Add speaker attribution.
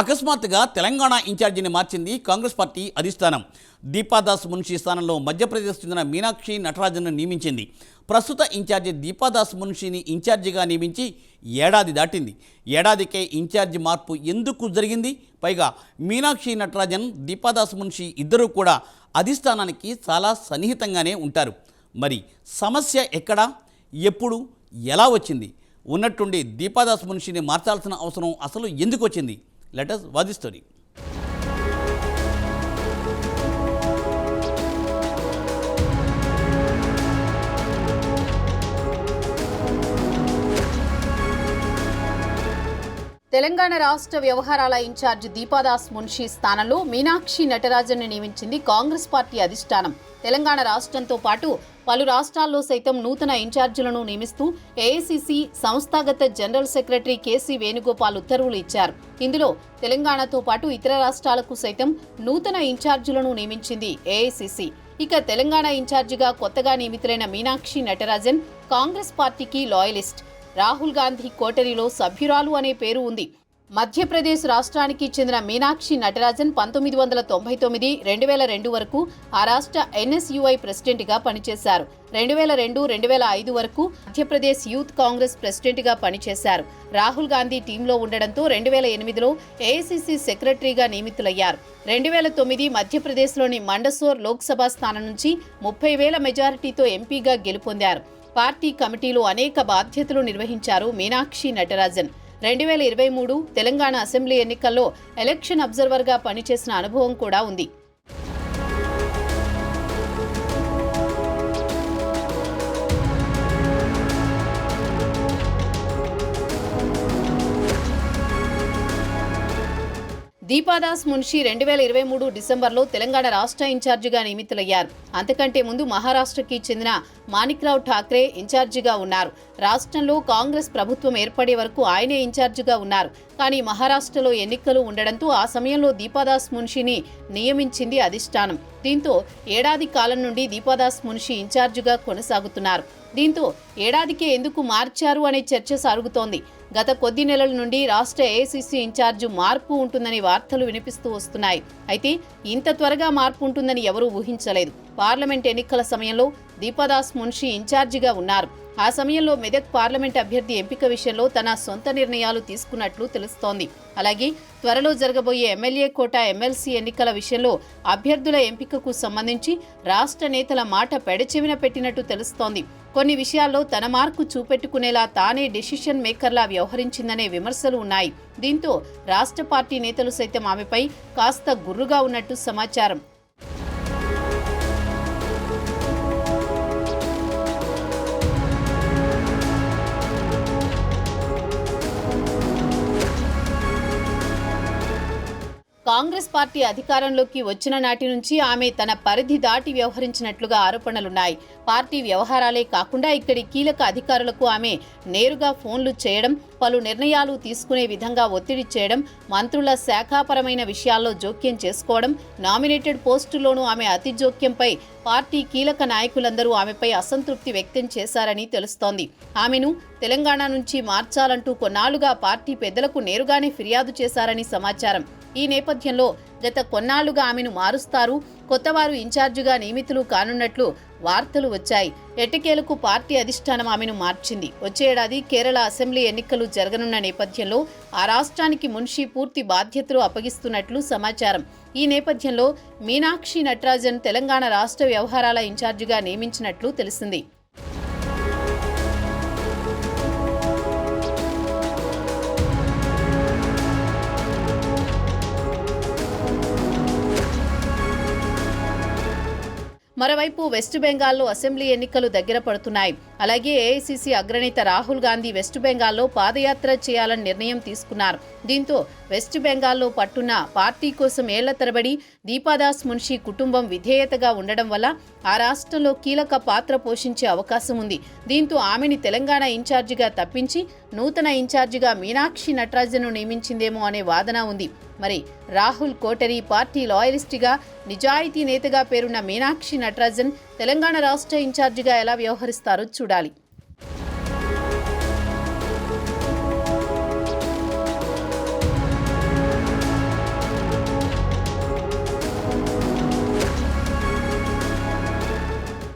Speaker 1: అకస్మాత్తుగా తెలంగాణ ఇన్ఛార్జిని మార్చింది కాంగ్రెస్ పార్టీ అధిష్టానం. దీపాదాస్ మున్షి స్థానంలో మధ్యప్రదేశ్ చెందిన మీనాక్షి నటరాజన్ను నియమించింది. ప్రస్తుత ఇన్ఛార్జి దీపాదాస్ మున్షిని ఇన్ఛార్జిగా నియమించి ఏడాది దాటింది. ఏడాదికే ఇన్ఛార్జి మార్పు ఎందుకు జరిగింది? పైగా మీనాక్షి నటరాజన్ దీపాదాస్ మున్షి ఇద్దరూ కూడా అధిష్టానానికి చాలా సన్నిహితంగానే ఉంటారు. మరి సమస్య ఎక్కడ? ఎప్పుడు? ఎలా వచ్చింది? ఉన్నట్టుండి దీపాదాస్ మున్షిని మార్చాల్సిన అవసరం అసలు ఎందుకు వచ్చింది? Let us watch the story.
Speaker 2: Telangana రాష్ట్ర వ్యవహారాల ఇన్ఛార్జ్ దీపాదాస్ మున్షి స్థానంలో మీనాక్షి నటరాజన్ నియమించింది కాంగ్రెస్ పార్టీ అధిష్టానం. తెలంగాణ రాష్ట్రంతో పాటు పలు రాష్ట్రాల్లో సైతం నూతన ఇన్ఛార్జీలను నియమిస్తూ ఏఐసిసి సంస్థాగత జనరల్ సెక్రటరీ కేసీ వేణుగోపాల్ ఉత్తర్వులు ఇచ్చారు. ఇందులో తెలంగాణతో పాటు ఇతర రాష్ట్రాలకు సైతం నూతన ఇన్ఛార్జీలను నియమించింది ఏఐసిసి. ఇక తెలంగాణ ఇన్ఛార్జిగా కొత్తగా నియమితులైన మీనాక్షి నటరాజన్ కాంగ్రెస్ పార్టీకి లాయలిస్ట్. రాహుల్ గాంధీ కోటరీలో సభ్యురాలు అనే పేరు ఉంది. మధ్యప్రదేశ్ రాష్ట్రానికి చెందిన మీనాక్షి నటరాజన్ పంతొమ్మిది వందల తొంభై తొమ్మిది రెండు వేల రెండు వరకు ఆ రాష్ట్ర ఎన్ఎస్యుఐ ప్రెసిడెంట్గా పనిచేశారు. రెండు వేల రెండు రెండు వేల ఐదు వరకు మధ్యప్రదేశ్ యూత్ కాంగ్రెస్ ప్రెసిడెంట్గా పనిచేశారు. రాహుల్ గాంధీ టీంలో ఉండడంతో రెండు వేల ఎనిమిదిలో ఏఐసిసి సెక్రటరీగా నియమితులయ్యారు. రెండు వేల తొమ్మిది మధ్యప్రదేశ్లోని మండసోర్ లోక్సభ స్థానం నుంచి ముప్పై వేల మెజారిటీతో ఎంపీగా గెలుపొందారు. పార్టీ కమిటీలో అనేక బాధ్యతలు నిర్వహించారు మీనాక్షి నటరాజన్. రెండు వేల ఇరవై మూడు తెలంగాణ అసెంబ్లీ ఎన్నికల్లో ఎలక్షన్ అబ్జర్వర్గా పనిచేసిన అనుభవం కూడా ఉంది. దీపాదాస్ మున్షి రెండు వేల ఇరవై మూడు డిసెంబర్లో తెలంగాణ రాష్ట్ర ఇన్ఛార్జిగా నియమితులయ్యారు. అంతకంటే ముందు మహారాష్ట్రకి చెందిన మాణిక్రావు ఠాక్రే ఇన్ఛార్జిగా ఉన్నారు. రాష్ట్రంలో కాంగ్రెస్ ప్రభుత్వం ఏర్పడే వరకు ఆయనే ఇన్ఛార్జిగా ఉన్నారు. కానీ మహారాష్ట్రలో ఎన్నికలు ఉండడంతో ఆ సమయంలో దీపాదాస్ మున్షిని నియమించింది అధిష్టానం. దీంతో ఏడాది కాలం నుండి దీపాదాస్ మున్షి ఇన్ఛార్జిగా కొనసాగుతున్నారు. దీంతో ఏడాదికే ఎందుకు మార్చారు అనే చర్చ సాగుతోంది. గత కొద్ది నెలల నుండి రాష్ట్ర ఏఐసిసి ఇన్ఛార్జ్ మార్పు ఉంటుందని వార్తలు వినిపిస్తూ వస్తున్నాయి. అయితే ఇంత త్వరగా మార్పు ఉంటుందని ఎవరూ ఊహించలేదు. పార్లమెంట్ ఎన్నికల సమయంలో దీపదాస్ మున్షి ఇన్ఛార్జిగా ఉన్నారు. ఆ సమయంలో మెదక్ పార్లమెంట్ అభ్యర్థి ఎంపిక విషయంలో తన సొంత నిర్ణయాలు తీసుకున్నట్లు తెలుస్తోంది. అలాగే త్వరలో జరగబోయే ఎమ్మెల్యే కోట ఎమ్మెల్సీ ఎన్నికల విషయంలో అభ్యర్థుల ఎంపికకు సంబంధించి రాష్ట్ర నేతల మాట పెడచెవిన పెట్టినట్టు తెలుస్తోంది. కొన్ని విషయాల్లో తన మార్కు చూపెట్టుకునేలా తానే డెసిషన్ మేకర్లా వ్యవహరించిందనే విమర్శలు ఉన్నాయి. దీంతో రాష్ట్ర పార్టీ నేతలు సైతం ఆమెపై కాస్త గుర్రుగా ఉన్నట్టు సమాచారం. కాంగ్రెస్ పార్టీ అధికారంలోకి వచ్చిన నాటి నుంచి ఆమె తన పరిధి దాటి వ్యవహరించినట్లుగా ఆరోపణలున్నాయి. పార్టీ వ్యవహారాలే కాకుండా ఇక్కడి కీలక అధికారులకు ఆమె నేరుగా ఫోన్లు చేయడం పలు నిర్ణయాలు తీసుకునే విధంగా ఒత్తిడి చేయడం మంత్రుల శాఖాపరమైన విషయాల్లో జోక్యం చేసుకోవడం నామినేటెడ్ పోస్టులోనూ ఆమె అతి జోక్యంపై పార్టీ కీలక నాయకులందరూ ఆమెపై అసంతృప్తి వ్యక్తం చేశారని తెలుస్తోంది. ఆమెను తెలంగాణ నుంచి మార్చాలంటూ కొన్నాళ్ళుగా పార్టీ పెద్దలకు నేరుగానే ఫిర్యాదు చేశారని సమాచారం. ఈ నేపథ్యంలో గత కొన్నాళ్ళుగా ఆమెను మారుస్తారు. కొత్తవారు ఇన్ఛార్జిగా నియమితులు కానున్నట్లు వార్తలు వచ్చాయి. ఎట్టకేలకు పార్టీ అధిష్టానం ఆమెను మార్చింది. వచ్చే ఏడాది కేరళ అసెంబ్లీ ఎన్నికలు జరగనున్న నేపథ్యంలో ఆ రాష్ట్రానికి మున్షి పూర్తి బాధ్యతలు అప్పగిస్తున్నట్లు సమాచారం. ఈ నేపథ్యంలో మీనాక్షి నటరాజన్ తెలంగాణ రాష్ట్ర వ్యవహారాల ఇన్ఛార్జిగా నియమించినట్లు తెలిసింది. మరోవైపు వెస్ట్ బెంగాల్లో అసెంబ్లీ ఎన్నికలు దగ్గర పడుతున్నాయి. అలాగే ఏఐసిసి అగ్రనేత రాహుల్ గాంధీ వెస్ట్ బెంగాల్లో పాదయాత్ర చేయాలని నిర్ణయం తీసుకున్నారు. దీంతో వెస్ట్ బెంగాల్లో పట్టున్న పార్టీ కోసం ఏళ్ళ తరబడి దీపాదాస్ మున్షి కుటుంబం విధేయతగా ఉండడం వల్ల ఆ రాష్ట్రంలో కీలక పాత్ర పోషించే అవకాశం ఉంది. దీంతో ఆమెని తెలంగాణ ఇన్ఛార్జిగా తప్పించి నూతన ఇన్ఛార్జిగా మీనాక్షి నటరాజన్ను నియమించిందేమో అనే వాదన ఉంది. మరి రాహుల్ కోటరి పార్టీ లాయలిస్టుగా నిజాయితీ నేతగా పేరున్న మీనాక్షి నటరాజన్ తెలంగాణ రాష్ట్ర ఇన్ఛార్జిగా ఎలా వ్యవహరిస్తారో చూడాలి.